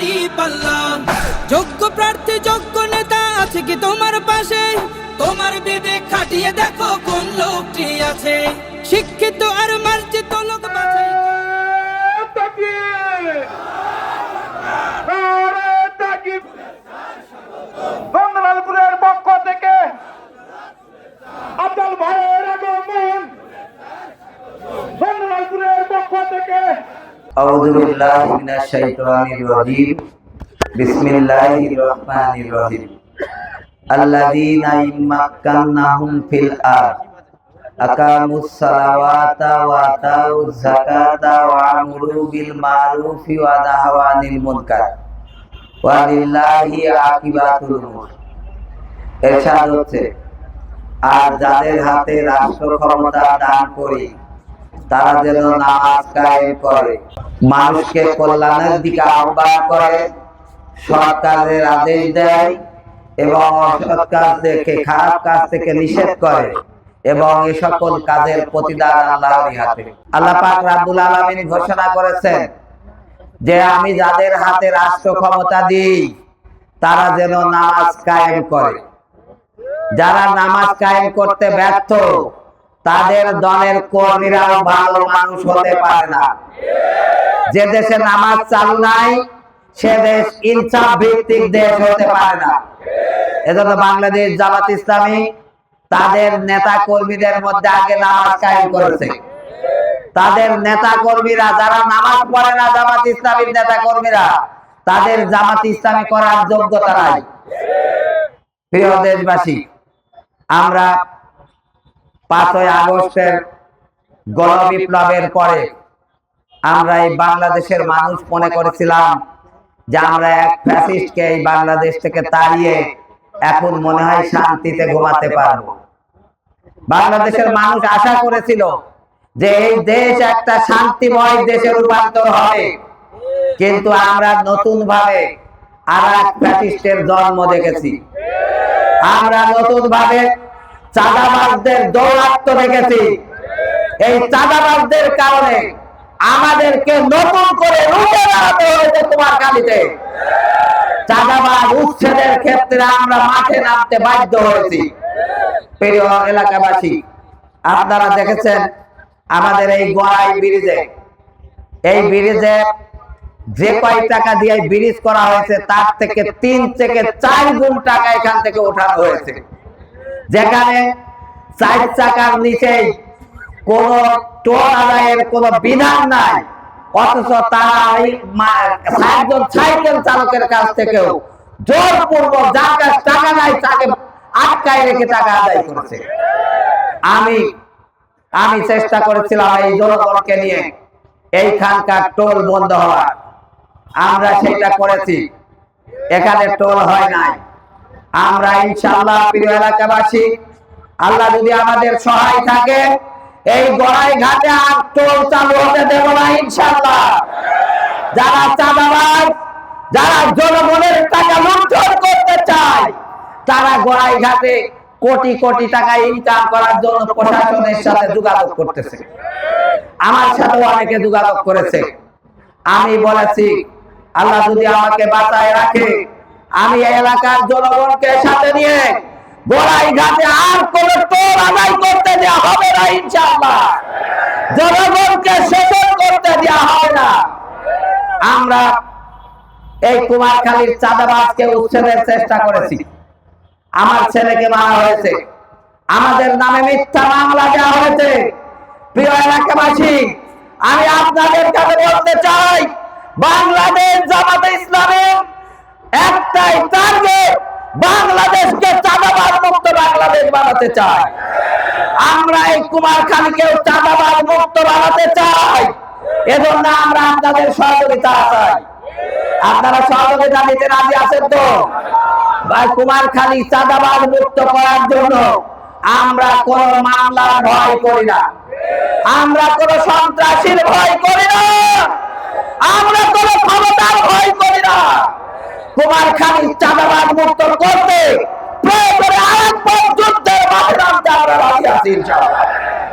দাড়ি পাল্লা যোগ্য প্রার্থী, যোগ্য নেতা আছে কি তোমার পাশে? তোমার বিবেক খাটিয়ে দেখো কোন লোকটি আছে। শিক্ষিত আর মার্জিত লোক পক্ষ থেকে আব্দুল ভাইয়ের আগমন। থেকে أعوذ بالله من الشيطان الرجيم بسم الله الرحمن الرحيم الذين إن مكناهم في الأرض أقاموا الصلوات وآتوا الزكاة وأمروا بالمعروف ونهوا عن المنكر ولله عاقبة الأمور এরশাদ হচ্ছে আর যাদের হাতে রাষ্ট্র ক্ষমতা দান করি তারা যেন নামাজ কায়েম করে। মানুষকে কল্যাণের দিকে আহ্বান করে, সৎ কাজের আদেশ দেয় এবং অসৎ কাজ থেকে খারাপ কাজ থেকে নিষেধ করে এবং এই সকল কাজের প্রতিদান আল্লাহরই হাতে আল্লাহ পাক রাব্বুল আলামিন ঘোষণা করেছেন যে আমি যাদের হাতে রাষ্ট্র ক্ষমতা দিই, তারা যেন নামাজ কায়েম করে। যারা নামাজ কায়েম করতে ব্যর্থ তাদের দলের কর্মীরাও ভালো মানুষ হতে পারে না। যে দেশে নামাজ চালু নাই, সে দেশ ইনসাফ ভিত্তিক দেশ হতে পারে না। এজন্য বাংলাদেশ জামাত ইসলামী তাদের নেতা কর্মীদের মধ্যে আগে নামাজ কায়েম করেছে। তাদের নেতা কর্মীরা, যারা নামাজ পড়ে না জামাত ইসলামীর নেতা কর্মীরা, তাদের জামাত ইসলামী করার যোগ্যতা নাই। প্রিয় দেশবাসী, আমরা পাঁচই আগস্টের গণ বিপ্লবের পরে আমরা এই বাংলাদেশের মানুষ মনে করেছিলাম যে আমরা এক ফ্যাসিস্টকে এই বাংলাদেশ থেকে তাড়িয়ে এখন মনে হয় শান্তিতে ঘুমাতে পারব। বাংলাদেশের মানুষ আশা করেছিল যে এই দেশ একটা শান্তিময় দেশে রূপান্তর হবে। কিন্তু আমরা নতুন ভাবে আর এক ফ্যাসিস্টের জন্ম দেখেছি। আমরা নতুন ভাবে চাঁদাবাজদের দৌরাত্ম দেখেছি এই চাঁদাবাজদের কারণে আমাদেরকে নতুন করে দাঁড়াতে হয়েছে তোমার কালিতে চাঁদাবাজ উচ্ছেদের ক্ষেত্রে আমরা মাঠে নামতে বাধ্য হয়েছি। এলাকাবাসী, আপনারা দেখেছেন আমাদের এই গড়াই ব্রিজে। এই ব্রিজে যে কয় টাকা দিয়ে ব্রিজ করা হয়েছে, তার থেকে তিন থেকে চার গুণ টাকা এখান থেকে ওঠানো হয়েছে। যেখানে চার চাকার নিচেই কোন টোল আদায়ের কোন বিধান নাই, অথচ তারা একজন সাইকেল চালকের কাছ থেকেও জোরপূর্বক যার কাছে টাকা নাই, তাকে আটকায় রেখে টাকা আদায় করেছে। আমি আমি চেষ্টা করেছিলাম এই জনগণকে নিয়ে এইখানকার টোল বন্ধ হওয়ার। আমরা সেটা করেছি। এখানে টোল হয় নাই। আমরা ইনশাআল্লাহ প্রিয় এলাকাবাসী, আল্লাহ যদি আমাদের সহায় থাকে, এই গড়াই ঘাটে আর টোল চালু হতে দেব না ইনশাআল্লাহ। যারা চাঁদাবাজ, যারা জনগণের টাকা লুণ্ঠন করতে চায়, তারা গড়াই ঘাটে কোটি কোটি টাকা ইনকাম করার জন্য প্রশাসনের সাথে যোগাযোগ করতেছে। আমার সাথে অনেকে যোগাযোগ করেছে। আমি বলেছি, আল্লাহ যদি আমাকে বাঁচায় রাখে আমি এলাকার জনগণকে সাথে নিয়ে ঘাটে আর কোন টোল আদায় করতে দেওয়া হবে না জনগণকে করতে দেওয়া হবে না। আমরা এই কুমারখালীর চাঁদাবাজকে উচ্ছেদের চেষ্টা করেছি। আমার ছেলেকে মারা হয়েছে। আমাদের নামে মিথ্যা মামলা দেওয়া হয়েছে। প্রিয় এলাকাবাসী, আমি আপনাদের কাছে বলতে চাই, বাংলাদেশ জামাতে ইসলামের একটাই টার্গেট বাংলাদেশকে চাঁদাবাজ মুক্ত বাংলাদেশ বানাতে চাই। আমরা এই কুমারখালীকেও চাঁদাবাজ মুক্ত এজন্য আমরা আপনাদের সহযোগিতা চাই। আপনারা সহযোগিতা নিতে রাজি আছেন তো? কুমারখালী চাঁদাবাদ মুক্ত করার জন্য আমরা কোন মামলার ভয় করি না। আমরা কোন সন্ত্রাসীর ভয় করি না। আমরা কোন ক্ষমতার ভয় করি না। কুমারখালী চাঁদাবাদ মুক্ত করতে। প্রয়োজনে আরেক যুদ্ধের মাঠে নামতে আমরা রাজি